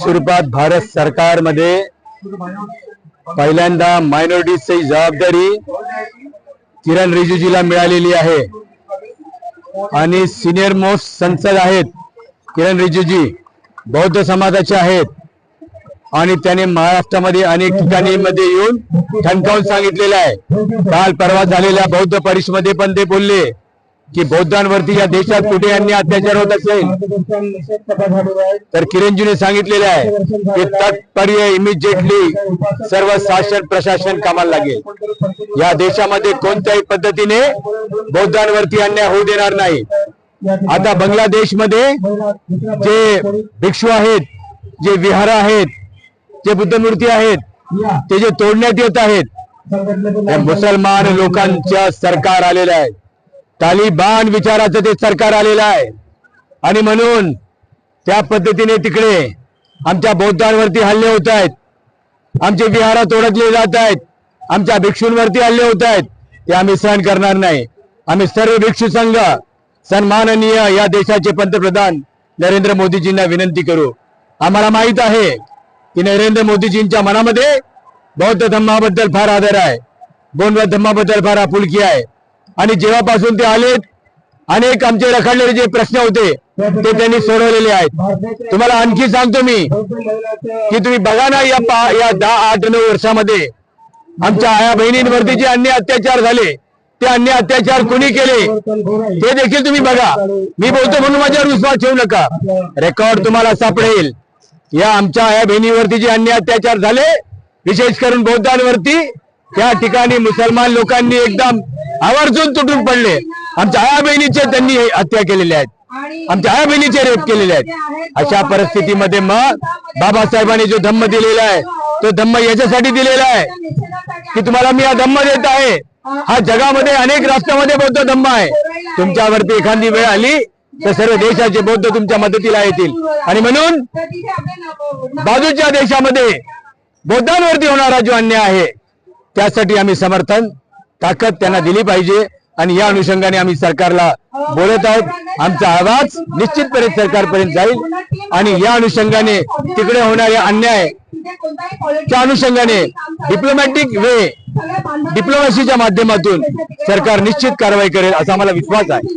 स्वरूपात भारत सरकारमध्ये पहिल्यांदा मायनॉरिटीजची जबाबदारी किरण रिजिजूला मिळालेली आहे. आणि सिनियर मोस्ट संसद आहेत किरण रिजिजू बौद्ध समाजाचे आहेत. आणि त्याने महाराष्ट्रामध्ये अनेक ठिकाणी मध्ये येऊन ठणकावून सांगितलेलं आहे. काल परवा झालेल्या बौद्ध परिषदेमध्ये पण ते बोलले. की बौद्धांवरती या देशात कुठे यांनी अत्याचार होत असेल? तर किरणजीने सांगितलेले आहे की तात्पर्य इमिजिएटली सर्व शासन प्रशासन कामाला लागेल. या देशामध्ये कोणत्याही पद्धतीने बौद्धांवरती अन्याय होऊ देणार नाही. आता बांगलादेशमध्ये जे भिक्षू आहेत जे विहार आहेत जे बुद्ध मूर्ती आहेत ते जे तोडण्यात येत आहेत मुसलमान लोकांच्या सरकार आलेलं आहे. तालिबान विचाराचं ते सरकार आलेलं आहे. आणि म्हणून त्या पद्धतीने तिकडे आमच्या बौद्धांवरती हल्ले होत आहेत. आमचे विहारात ओळखले जात आहेत. आमच्या भिक्षूंवरती हल्ले होत आहेत. ते आम्ही सहन करणार नाही. आम्ही सर्व भिक्षू संघ सन्माननीय या देशाचे पंतप्रधान नरेंद्र मोदीजींना विनंती करू. आम्हाला माहीत आहे की नरेंद्र मोदीजींच्या मनामध्ये बौद्ध धम्माबद्दल फार आदर आहे. बौद्ध धम्माबद्दल फार आपुलकी आहे. आणि जेव्हापासून ते आलेत अनेक आमचे रखडलेले जे प्रश्न होते ते त्यांनी सोडवलेले आहेत. तुम्हाला आणखी सांगतो मी की तुम्ही बघा ना या पा- या दहा आठ नऊ वर्षामध्ये आमच्या आया बहिणींवरती जे अन्य अत्याचार झाले ते अन्य अत्याचार कोणी केले ते देखील तुम्ही बघा. मी बोलतो म्हणून माझ्यावर विश्वास ठेवू नका. रेकॉर्ड तुम्हाला सापडेल. या आमच्या आया बहिणीवरती जे अन्य अत्याचार झाले विशेष करून बौद्धांवरती त्या ठिकाणी मुसलमान लोकांनी एकदम आवर्जून तुटून पडले. आमच्या आया बहिणीचे त्यांनी हत्या केलेल्या आहेत. आमच्या आया बहिणीचे रेप केलेले आहेत. अशा परिस्थितीमध्ये मग बाबासाहेबांनी जो धम्म दिलेला आहे तो धम्म याच्यासाठी दिलेला आहे की तुम्हाला मी हा धम्म देत आहे. हा जगामध्ये अनेक राष्ट्रामध्ये बौद्ध धम्म आहे. तुमच्यावरती एखादी वेळ आली तर सर्व देशाचे बौद्ध तुमच्या मदतीला येतील. आणि म्हणून बाजूच्या देशामध्ये बौद्धांवरती होणारा जो अन्याय आहे त्यासाठी आम्ही समर्थन ताकद त्यांना दिली पाहिजे आणि या अनुषंगाने आम्ही सरकारला बोलत आहोत. आमचा आवाज निश्चितपणे सरकारपर्यंत जाईल आणि या अनुषंगाने तिकडे होणारे अन्याय त्या अनुषंगाने डिप्लोमॅटिक वे डिप्लोमॅसीच्या माध्यमातून सरकार निश्चित कारवाई करेल असा मला विश्वास आहे.